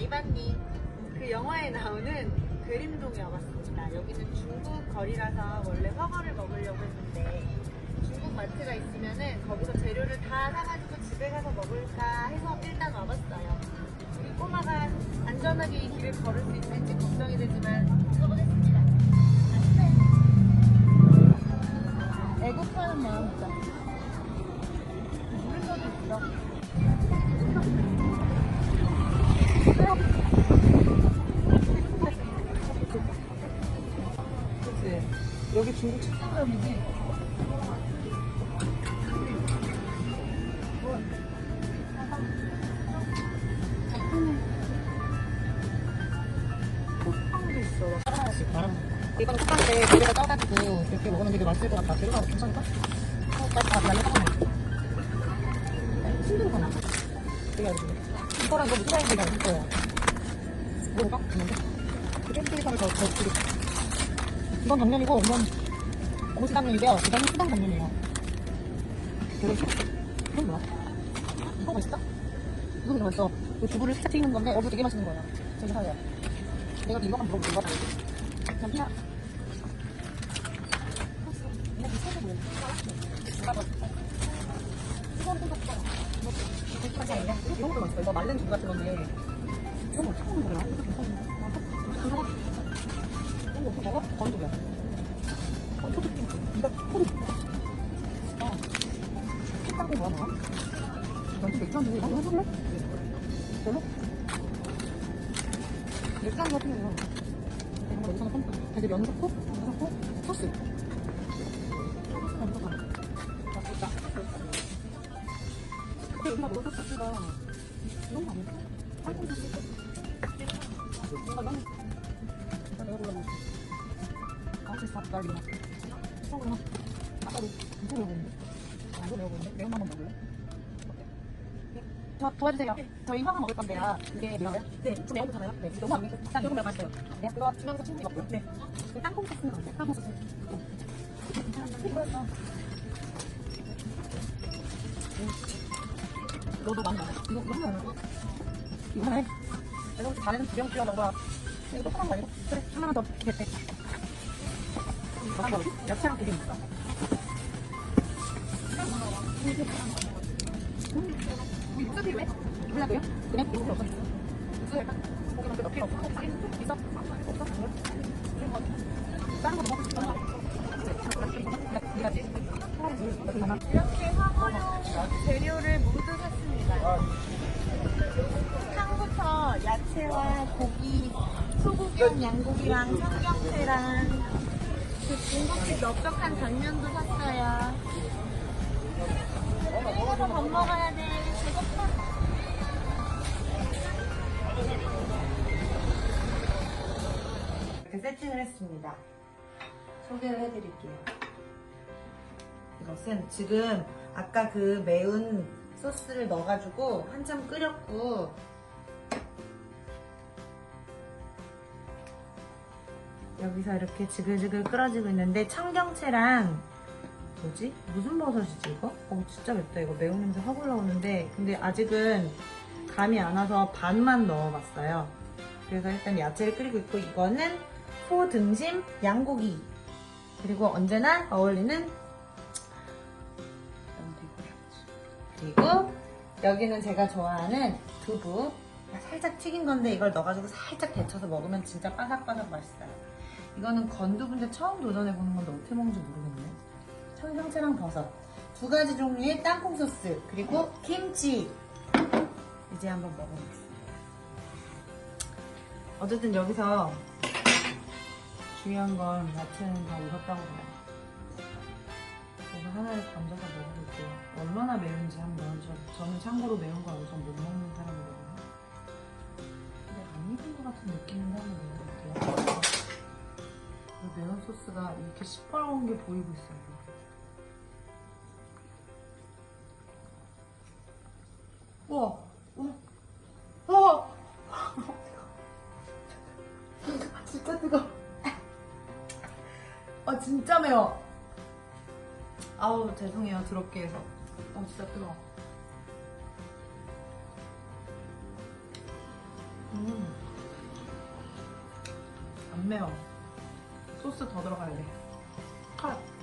아이반님 그 영화에 나오는 그림동에 와봤습니다. 여기는 중국 거리라서 원래 허거를 먹으려고 했는데 중국 마트가 있으면은 거기서 재료를 다 사가지고 집에 가서 먹을까 해서 일단 와봤어요. 우리 꼬마가 안전하게 이 길을 걸을 수 있을지 걱정이 되지만 가보겠습니다. 애국하는 마음이다. 물소도 있어. 그치? 여기 중국 있어. 이거는 쿠팡인데 고기를 떠가지고 이렇게 먹으면 되게 맛있을 것 같아. 재료가 괜찮을까? 어, 맛있다. 나는 잠깐만. 힘들구나. 되게 알지. 이거랑 이거 무슨 사이즈가 있을 거야. 먹어볼까? 없는데? 그 쫀쫀이감을 더, 더 줄이 이건 당면이고, 이건 고시 당면이고요. 이건 수당 당면이에요. 이거 이거 이건 뭐야? 이거 맛있다? 이거 되게 맛있어. 이 두부를 살짝 튀기는 건데, 여기 되게 맛있는 거야. 되게 사요. 내가 이거만 먹어볼게. 이거. 그냥 맛있어. 이거 말린 두부 같은 건데. 이런 거 먹는 거야? 이거 괜찮은데? 이런 거? 거의 두부야. 어, 핑크. 이거 핑크. 아, 식당도 뭐야, 너? 넌 맥주 한 잔, 해볼래? 별로? 맥주 한잔 같은 거. 이런 거 여기서는 펌프. 되게 면 좋고, 면 좋고, 소스. 근데 여기가 먹을 소스가 너무 많이 팔콘 소스. 뭔가 너무 일단 내가 골라 이거. 어, 그럼. 아까도 이거 먹었는데. 아, 이거 먹었는데? 매운맛만 먹을래? 어때? 저 도와주세요. 저희 화가 먹을 건데요. 이게 매워요? 네. 좀 매운 거잖아요? 네. 너무 안 맵고 일단 조금 매워요. 네. 그거 주면서 충분히 먹고요. 네. 그 땅콩 소스는 어때요? 땅콩 소스. 네. 너도 많이 먹어. 이거 너무 많이 먹어. 이거 하나 해. 내가 혹시 반에는 두병 끼워 먹어. 이거 조그만 거 아니고? 그래. 하나만 더 됐대. 야채랑? 이거지? 이렇게 화거로 재료를 모두 샀습니다. 향부터 야채와 고기, 소고기랑 양고기랑 청경채랑 그 중국집 넓적한 당면도 샀어요. 이거서 밥 먹어야 돼. 배고파. 이렇게 세팅을 했습니다. 소개를 해드릴게요. 이것은 지금 아까 그 매운 소스를 넣어가지고 한참 끓였고 여기서 이렇게 지글지글 끓어지고 있는데 청경채랑 뭐지? 무슨 버섯이지 이거? 어 진짜 맵다 이거. 매운 냄새 확 올라오는데 근데 아직은 감이 안 와서 반만 넣어봤어요. 그래서 일단 야채를 끓이고 있고 이거는 소 등심 양고기. 그리고 언제나 어울리는 그리고 여기는 제가 좋아하는 두부. 살짝 튀긴 건데 이걸 넣어가지고 살짝 데쳐서 먹으면 진짜 바삭바삭 맛있어요 이거는 건두부인데 처음 도전해보는 건데 어떻게 먹는지 모르겠네. 청경채랑 버섯. 두 가지 종류의 땅콩 소스 그리고 김치. 이제 한번 먹어보겠습니다. 어쨌든 여기서 중요한 건 야채는 다 익었다고 봐요. 제가 하나를 건져서 먹어볼게요. 얼마나 매운지 한번. 저, 저는 참고로 매운 걸 엄청 못 이렇게 시퍼런 게 보이고 있어요. 우와! 우와! 우와! 아, 진짜 뜨거워. 아, 진짜 매워. 아우 죄송해요 더럽게 해서 어 진짜 뜨거워 음 매워. 소스 더 들어가야 돼. 컷.